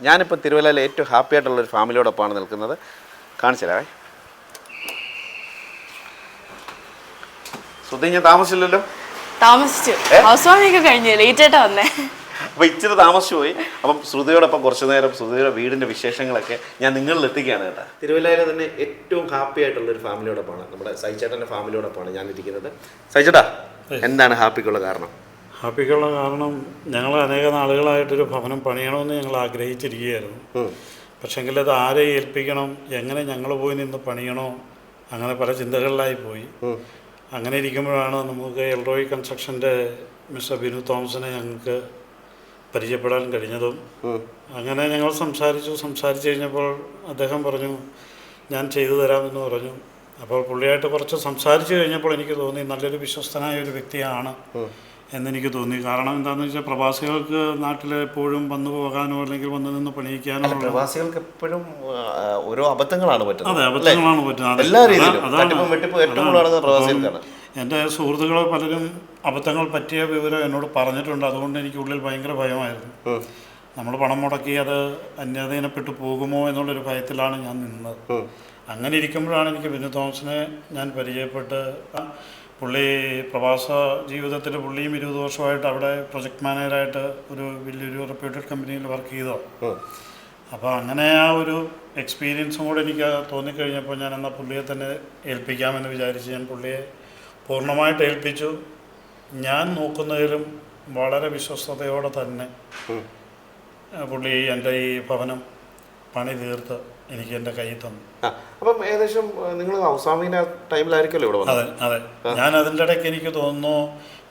ഞാനിപ്പോൾ തിരുവല്ലയിൽ ഏറ്റവും ഹാപ്പി ആയിട്ടുള്ള ഒരു ഫാമിലിയോടൊപ്പമാണ് നിൽക്കുന്നത്. കാണിച്ചില്ലേ ശ്രുതി ഞാൻ താമസിച്ചില്ലല്ലോ? താമസിച്ചു. ഹൗസ് വാമിങ് കഴിഞ്ഞു. ലേറ്റ് ആയിട്ടാ വന്നേ. അപ്പോൾ ഇച്ചിരി താമസിച്ചു പോയി. അപ്പം ശ്രുതിയോടൊപ്പം കുറച്ചു നേരം ശ്രുതിയുടെ വീടിന്റെ വിശേഷങ്ങളൊക്കെ ഞാൻ നിങ്ങളിൽ എത്തിക്കുകയാണ് കേട്ടോ. തിരുവല്ലയിലെ തന്നെ ഏറ്റവും ഹാപ്പി ആയിട്ടുള്ള ഒരു ഫാമിലിയോടൊപ്പമാണ് നമ്മുടെ സൈചേട്ടന്റെ ഫാമിലിയോടൊപ്പമാണ് ഞാൻ ഇരിക്കുന്നത് സൈചേട്ടാ എന്താണ് ഹാപ്പിക്കുള്ള കാരണം? ഹാപ്പിക്കുള്ള കാരണം ഞങ്ങൾ അനേക നാളുകളായിട്ടൊരു ഭവനം പണിയണമെന്ന് ഞങ്ങൾ ആഗ്രഹിച്ചിരിക്കുകയായിരുന്നു. പക്ഷെങ്കിൽ അത് ആരെ ഏൽപ്പിക്കണം എങ്ങനെ ഞങ്ങൾ പോയി നിന്ന് പണിയണോ അങ്ങനെ പല ചിന്തകളിലായി പോയി. അങ്ങനെ ഇരിക്കുമ്പോഴാണ് നമുക്ക് എൽറോയി കൺസ്ട്രക്ഷന്റെ മിസ്റ്റർ ബിനു തോമസിനെ ഞങ്ങൾക്ക് പരിചയപ്പെടാൻ കഴിഞ്ഞതും. അങ്ങനെ ഞങ്ങൾ സംസാരിച്ചു. സംസാരിച്ചു കഴിഞ്ഞപ്പോൾ അദ്ദേഹം പറഞ്ഞു ഞാൻ ചെയ്തു തരാമെന്ന് പറഞ്ഞു. അപ്പോൾ പുള്ളിയായിട്ട് കുറച്ച് സംസാരിച്ചു കഴിഞ്ഞപ്പോൾ എനിക്ക് തോന്നി നല്ലൊരു വിശ്വസ്തനായ ഒരു വ്യക്തിയാണ് എന്നെനിക്ക് തോന്നി. കാരണം എന്താണെന്ന് വെച്ചാൽ പ്രവാസികൾക്ക് നാട്ടിൽ എപ്പോഴും വന്നു പോകാനോ അല്ലെങ്കിൽ വന്നു നിന്ന് പണിയിക്കാനോ പ്രവാസികൾക്ക് എപ്പോഴും ഓരോ അബദ്ധങ്ങളാണ് പറ്റുന്നത്. അതെ അബദ്ധങ്ങളാണ് പറ്റുന്നത്. എല്ലാ രീതിയിലും. എന്റെ സുഹൃത്തുക്കൾ പലരും അബദ്ധങ്ങൾ പറ്റിയ വിവരം എന്നോട് പറഞ്ഞിട്ടുണ്ട്. അതുകൊണ്ട് എനിക്ക് ഉള്ളിൽ ഭയങ്കര ഭയമായിരുന്നു. നമ്മൾ പണം മുടക്കി അത് അന്യാധീനപ്പെട്ടു പോകുമോ എന്നുള്ളൊരു ഭയത്തിലാണ് ഞാൻ നിന്നത്. അങ്ങനെ ഇരിക്കുമ്പോഴാണ് എനിക്ക് വിനു തോമസിനെ ഞാൻ പരിചയപ്പെട്ട് പുള്ളി പ്രവാസ ജീവിതത്തിൽ പുള്ളിയും ഇരുപത് വർഷമായിട്ട് അവിടെ പ്രൊജക്ട് മാനേജറായിട്ട് ഒരു വലിയൊരു റെപ്യൂട്ടഡ് കമ്പനിയിൽ വർക്ക് ചെയ്തോ. അപ്പോൾ അങ്ങനെ ആ ഒരു എക്സ്പീരിയൻസും കൂടെ എനിക്ക് തോന്നിക്കഴിഞ്ഞപ്പോൾ ഞാൻ എന്നാൽ പുള്ളിയെ തന്നെ ഏൽപ്പിക്കാമെന്ന് വിചാരിച്ച് ഞാൻ പുള്ളിയെ പൂർണമായിട്ട് ഏൽപ്പിച്ചു. ഞാൻ നോക്കുന്നതിലും വളരെ വിശ്വസ്തയോടെ തന്നെ പുള്ളി എന്റെ ഈ ഭവനം പണി തീർത്ത് എനിക്ക് എന്റെ കയ്യിൽ തന്നു. അപ്പം ഏകദേശം നിങ്ങൾ ഹൗസാമിന്റെ ടൈമിലായിരിക്കുമല്ലോ ഇവിടെ അതെ അതെ. ഞാൻ അതിന്റെ ഇടയ്ക്ക് എനിക്ക് തോന്നുന്നു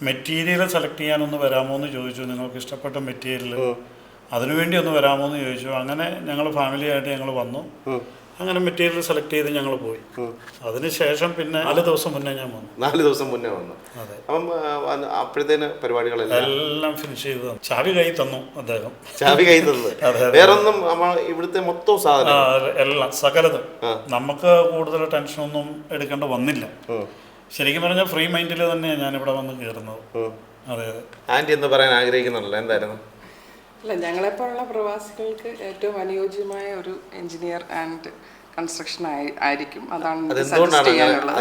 മെറ്റീരിയൽ സെലക്ട് ചെയ്യാനൊന്ന് വരാമോ എന്ന് ചോദിച്ചു. നിങ്ങൾക്ക് ഇഷ്ടപ്പെട്ട മെറ്റീരിയൽ അതിനുവേണ്ടി ഒന്ന് വരാമോ എന്ന് ചോദിച്ചു. അങ്ങനെ ഞങ്ങൾ ഫാമിലിയായിട്ട് ഞങ്ങൾ വന്നു. അങ്ങനെ മെറ്റീരിയൽ സെലക്ട് ചെയ്ത് ഞങ്ങൾ പോയി. അതിനുശേഷം പിന്നെ നാല് ദിവസം മുന്നേ ഞാൻ വന്നു. നാല് ദിവസം മുന്നേ വന്നു. അതെ. അപ്പം അപ്പോഴത്തേന് പരിപാടികളെല്ലാം? എല്ലാം ഫിനിഷ് ചെയ്ത് തന്നു. ചാവി കൈ തന്നു അദ്ദേഹം. ചാവി കൈ തന്നു. വേറൊന്നും ഇവിടുത്തെ മൊത്തം സാധനം? എല്ലാം സകലതും. നമുക്ക് കൂടുതൽ ടെൻഷനൊന്നും എടുക്കേണ്ട വന്നില്ല. ശരിക്കും പറഞ്ഞാൽ ഫ്രീ മൈൻഡിൽ തന്നെയാണ് ഞാനിവിടെ വന്ന് കയറുന്നത് അതെ അതെ. ആന്റി എന്ന് പറയാൻ ആഗ്രഹിക്കുന്നുണ്ടല്ലോ. എന്തായിരുന്നു? അല്ല ഞങ്ങളെപ്പോലുള്ള പ്രവാസികൾക്ക് ഏറ്റവും അനുയോജ്യമായ ഒരു എഞ്ചിനീയർ ആൻഡ് കൺസ്ട്രക്ഷൻ ആയിരിക്കും. അതാണ് അങ്ങനെ- ചെയ്യാനുള്ളത്.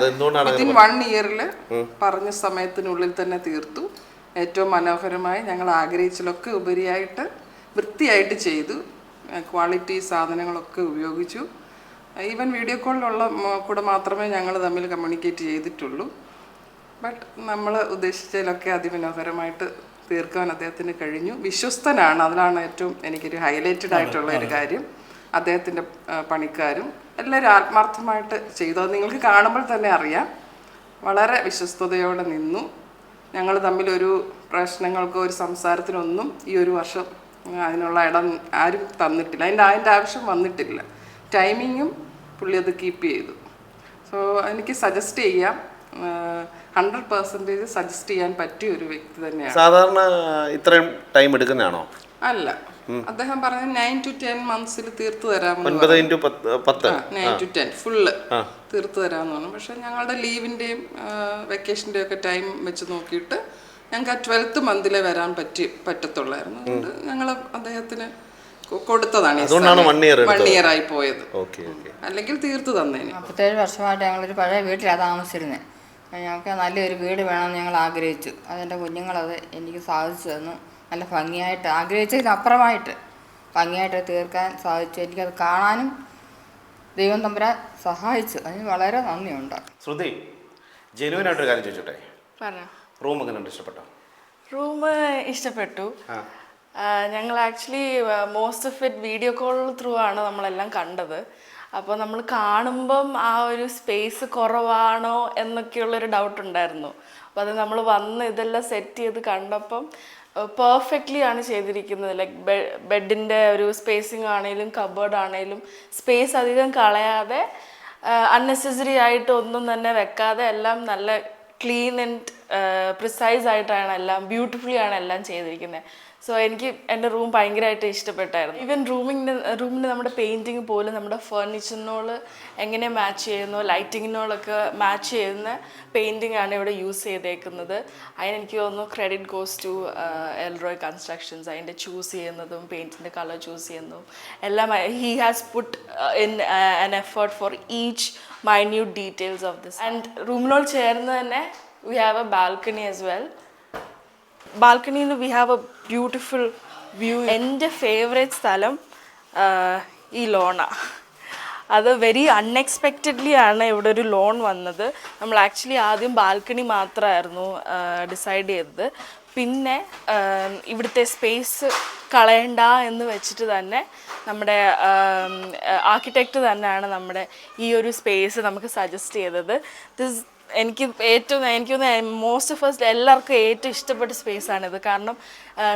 Within വൺ ഇയറിൽ പറഞ്ഞ സമയത്തിനുള്ളിൽ തന്നെ തീർത്തു. ഏറ്റവും മനോഹരമായി ഞങ്ങൾ ആഗ്രഹിച്ചതിലൊക്കെ ഉപരിയായിട്ട് വൃത്തിയായിട്ട് ചെയ്തു. ക്വാളിറ്റി സാധനങ്ങളൊക്കെ ഉപയോഗിച്ചു. ഈവൻ വീഡിയോ കോളിലുള്ള കൂടെ മാത്രമേ ഞങ്ങൾ തമ്മിൽ കമ്മ്യൂണിക്കേറ്റ് ചെയ്തിട്ടുള്ളൂ. ബട്ട് നമ്മൾ ഉദ്ദേശിച്ചതിലൊക്കെ അതിമനോഹരമായിട്ട് തീർക്കാൻ അദ്ദേഹത്തിന് കഴിഞ്ഞു. വിശ്വസ്തനാണ്. അതിലാണ് ഏറ്റവും എനിക്കൊരു ഹൈലൈറ്റഡ് ആയിട്ടുള്ള ഒരു കാര്യം. അദ്ദേഹത്തിന്റെ പണിക്കാരും എല്ലാവരും ആത്മാർത്ഥമായിട്ട് ചെയ്തു. അത് നിങ്ങൾക്ക് കാണുമ്പോൾ തന്നെ അറിയാം. വളരെ വിശ്വസ്തയോടെ നിന്നു. ഞങ്ങൾ തമ്മിലൊരു പ്രശ്നങ്ങൾക്കോ ഒരു സംസാരത്തിനൊന്നും ഈ ഒരു വർഷം അതിനുള്ള ഇടം ആരും തന്നിട്ടില്ല. അതിന്റെ അതിന്റെ ആവശ്യം വന്നിട്ടില്ല. ടൈമിങ്ങും പുള്ളി അത് കീപ്പ് ചെയ്തു. സോ എനിക്ക് സജസ്റ്റ് ചെയ്യാം ഹൺഡ്രഡ് പെർസെന്റേജ് സജസ്റ്റ് ചെയ്യാൻ പറ്റിയ ഒരു വ്യക്തി തന്നെയാണ്. സാധാരണ ഇത്രയും ടൈം എടുക്കുന്നതാണോ? അല്ല. അദ്ദേഹം പറഞ്ഞ നയൻ ടു ടെൻ മന്ത്സിൽ തീർത്തു തരാമെന്ന് നയൻ ടു ടെൻ ഫുള്ള് തീർത്തു തരാമെന്ന് പറഞ്ഞു. പക്ഷെ ഞങ്ങളുടെ ലീവിന്റെയും വെക്കേഷന്റെയും ഒക്കെ ടൈം വെച്ച് നോക്കിയിട്ട് ഞങ്ങൾക്ക് ആ ട്വൽത്ത് മന്തിലെ വരാൻ പറ്റി പറ്റത്തുള്ളായിരുന്നു. അതുകൊണ്ട് ഞങ്ങൾ അദ്ദേഹത്തിന് കൊടുത്തതാണ് വൺ ഇയർ ആയി പോയത്. Okay okay. അല്ലെങ്കിൽ തീർത്തു തന്നേനെ. മുപ്പത്തേഴ് വർഷമായിട്ട് ഞങ്ങളൊരു പഴയ വീട്ടിലാണ് താമസിച്ചിരുന്നത് ഞങ്ങൾക്ക് നല്ലൊരു വീട് വേണമെന്ന് ഞങ്ങൾ ആഗ്രഹിച്ചു. അതെന്റെ കുഞ്ഞുങ്ങളത് എനിക്ക് സാധിച്ചു തന്നു. നല്ല ഭംഗിയായിട്ട് ആഗ്രഹിച്ചതിനപ്പുറമായിട്ട് ഭംഗിയായിട്ട് തീർക്കാൻ സാധിച്ചു. എനിക്കത് കാണാനും ദൈവം തമ്പുരാൻ സഹായിച്ചു. അതിന് വളരെ നന്ദിയുണ്ട്. ശ്രുതി ജനുവിനായിട്ടൊരു കാര്യം ചോദിച്ചോട്ടെ? റൂം എങ്ങനെ ഇഷ്ടപ്പെട്ടോ? റൂം ഇഷ്ടപ്പെട്ടു. ഞങ്ങൾ actually most of it video call through ആണ് നമ്മളെല്ലാം കണ്ടത്. അപ്പോൾ നമ്മൾ കാണുമ്പം ആ ഒരു സ്പേസ് കുറവാണോ എന്നൊക്കെയുള്ളൊരു ഡൗട്ട് ഉണ്ടായിരുന്നു. അപ്പോൾ അത് നമ്മൾ വന്ന് ഇതെല്ലാം സെറ്റ് ചെയ്ത് കണ്ടപ്പം പെർഫെക്റ്റ്ലി ആണ് ചെയ്തിരിക്കുന്നത്. ലൈക്ക് ബെഡിന്റെ ഒരു സ്പേസിങ് ആണെങ്കിലും കബേർഡ് ആണെങ്കിലും സ്പേസ് അധികം കളയാതെ അൺനെസസറി ആയിട്ട് ഒന്നും തന്നെ വെക്കാതെ എല്ലാം നല്ല ക്ലീൻ ആൻഡ് പ്രിസൈസ് ആയിട്ടാണ് എല്ലാം ബ്യൂട്ടിഫുള്ളി ആണ് എല്ലാം ചെയ്തിരിക്കുന്നത്. സോ എനിക്ക് എന്റെ റൂം ഭയങ്കരമായിട്ട് ഇഷ്ടപ്പെട്ടായിരുന്നു. ഈവൻ റൂമിന്റെ റൂമിന്റെ നമ്മുടെ പെയിന്റിങ് പോലും നമ്മുടെ ഫർണിച്ചറിനോട് എങ്ങനെ മാച്ച് ചെയ്യുന്നു ലൈറ്റിങ്ങിനോടൊക്കെ മാച്ച് ചെയ്യുന്ന പെയിന്റിംഗ് ആണ് ഇവിടെ യൂസ് ചെയ്തേക്കുന്നത്. അതിനെനിക്ക് തോന്നുന്നു credit goes to Elroy constructions അതിന്റെ ചൂസ് ചെയ്യുന്നതും പെയിന്റിന്റെ കളർ ചൂസ് ചെയ്യുന്നതും എല്ലാം he has put in an effort for each minute details of this and റൂമിനോട് ചേർന്ന് തന്നെ we have a balcony as well ബാൽക്കണിയിൽ നിന്ന് we have a beautiful view എന്റെ ഫേവറേറ്റ് സ്ഥലം ഈ ലോണ. അത് വെരി അൺഎക്സ്പെക്റ്റഡ്ലി ആണ് ഇവിടെ ഒരു ലോൺ വന്നത്. നമ്മൾ ആക്ച്വലി ആദ്യം ബാൽക്കണി മാത്രമായിരുന്നു ഡിസൈഡ് ചെയ്തത്. പിന്നെ ഇവിടുത്തെ സ്പേസ് കളയണ്ട എന്ന് വെച്ചിട്ട് തന്നെ നമ്മുടെ ആർക്കിടെക്റ്റ് തന്നെയാണ് നമ്മുടെ ഈ ഒരു സ്പേസ് നമുക്ക് സജസ്റ്റ് ചെയ്തത്. ദിസ് എനിക്ക് ഏറ്റവും എനിക്ക് മോസ്റ്റ് ഫസ്റ്റ് എല്ലാവർക്കും ഏറ്റവും ഇഷ്ടപ്പെട്ട സ്പേസാണിത് കാരണം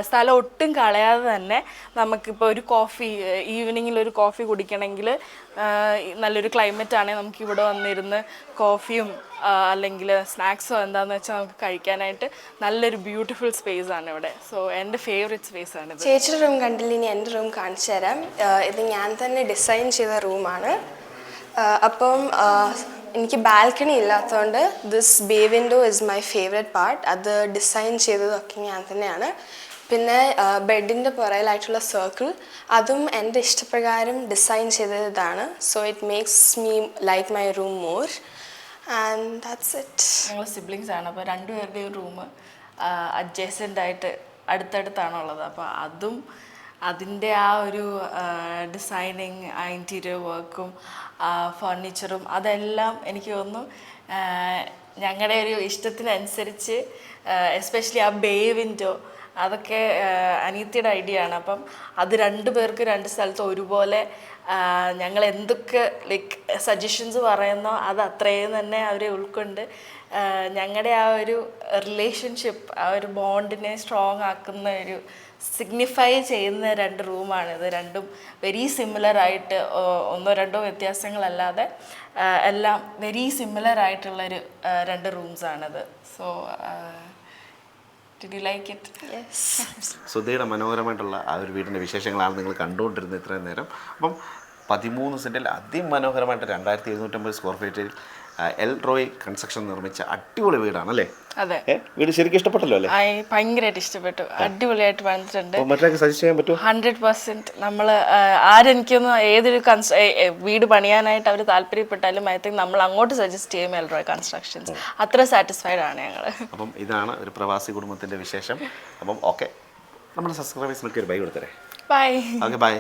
സ്ഥലം ഒട്ടും കളയാതെ തന്നെ നമുക്കിപ്പോൾ ഒരു കോഫി ഈവനിങ്ങിൽ ഒരു കോഫി കുടിക്കണമെങ്കിൽ നല്ലൊരു ക്ലൈമറ്റ് ആണെങ്കിൽ നമുക്ക് ഇവിടെ വന്നിരുന്ന് കോഫിയും അല്ലെങ്കിൽ സ്നാക്സോ എന്താണെന്ന് വെച്ചാൽ നമുക്ക് കഴിക്കാനായിട്ട് നല്ലൊരു ബ്യൂട്ടിഫുൾ സ്പേസ് ആണ് ഇവിടെ. സോ എന്റെ ഫേവറേറ്റ് സ്പേസ് ആണിത്. ചേച്ചിയുടെ റൂം കണ്ടില്ല ഇനി എന്റെ റൂം കാണിച്ചു തരാം. ഇത് ഞാൻ തന്നെ ഡിസൈൻ ചെയ്ത റൂമാണ്. അപ്പം എനിക്ക് ബാൽക്കണി ഇല്ലാത്തതുകൊണ്ട് this bay window is my favourite part അത് ഡിസൈൻ ചെയ്തതൊക്കെ ഞാൻ തന്നെയാണ്. പിന്നെ ബെഡിന്റെ പുറയിലായിട്ടുള്ള സർക്കിൾ അതും എന്റെ ഇഷ്ടപ്രകാരം ഡിസൈൻ ചെയ്തതാണ്. So it makes me like my room more and that's it ഞങ്ങൾ സിബ്ലിങ്സ് ആണ്. അപ്പോൾ രണ്ടുപേരുടെയും റൂം അഡ്ജസ്റ്റന്റ് ആയിട്ട് അടുത്തടുത്താണുള്ളത് അപ്പോൾ അതും അതിന്റെ ആ ഒരു ഡിസൈനിങ് ആ ഇന്റീരിയർ വർക്കും ഫർണിച്ചറും അതെല്ലാം എനിക്ക് തോന്നുന്നു ഞങ്ങളുടെ ഒരു ഇഷ്ടത്തിനനുസരിച്ച് എസ്പെഷ്യലി ആ ബേ വിൻഡോ അതൊക്കെ അനിയത്തിയുടെ ഐഡിയ ആണ്. അപ്പം അത് രണ്ട് പേർക്ക് രണ്ട് സ്ഥലത്ത് ഒരുപോലെ ഞങ്ങൾ എന്തൊക്കെ ലൈക്ക് സജഷൻസ് പറയുന്നോ അത് അത്രയും തന്നെ അവരെ ഉൾക്കൊണ്ട് ഞങ്ങളുടെ ആ ഒരു റിലേഷൻഷിപ്പ് ആ ഒരു ബോണ്ടിനെ സ്ട്രോങ് ആക്കുന്ന ഒരു സിഗ്നിഫൈ ചെയ്യുന്ന രണ്ട് റൂമാണിത് രണ്ടും വെരി സിമിലർ ആയിട്ട് ഒന്നോ രണ്ടോ വ്യത്യാസങ്ങളല്ലാതെ എല്ലാം വെരി സിമിലർ ആയിട്ടുള്ളൊരു രണ്ട് റൂംസാണിത് so did you like it? Yes. സുധയുടെ മനോഹരമായിട്ടുള്ള ആ ഒരു വീടിന്റെ വിശേഷങ്ങളാണ് നിങ്ങൾ കണ്ടുകൊണ്ടിരുന്നത് ഇത്രയും നേരം അപ്പം പതിമൂന്ന് സെന്റിൽ അതിമനോഹരമായിട്ട് രണ്ടായിരത്തി എഴുന്നൂറ്റമ്പത് സ്ക്വയർ ഫീറ്റിൽ എൽ റോയ് കൺസ്ട്രക്ഷൻ നിർമ്മിച്ച അടിപൊളി വീടാണ് അല്ലേ? അതെ. വീട് ശരിക്കും ഇഷ്ടപ്പെട്ടല്ലോ അല്ലേ? ആയി ഭയങ്കരമായിട്ട് ഇഷ്ടപ്പെട്ടു. അടിപൊളിയായിട്ട് പണിതിട്ടുണ്ട് മറ്റൊക്കെ സജസ്റ്റ് ചെയ്യാൻ പറ്റും ഹൺഡ്രഡ് പെർസെന്റ് നമ്മൾ ആരെനിക്കൊന്ന് ഏതൊരു വീട് പണിയാനായിട്ട് അവർ താല്പര്യപ്പെട്ടാലും ഐ തിങ്ക് നമ്മൾ അങ്ങോട്ട് സജസ്റ്റ് ചെയ്യും എൽറോയ് കൺസ്ട്രക്ഷൻസ് അത്ര സാറ്റിസ്ഫൈഡ് ആണ് ഞങ്ങൾ അപ്പം ഇതാണ് ഒരു പ്രവാസി കുടുംബത്തിന്റെ വിശേഷം. അപ്പം ഓക്കെ നമ്മുടെ സബ്സ്ക്രൈബേഴ്സിനൊക്കെ ഒരു ബൈ കൊടുത്തരേ. Bye okay bye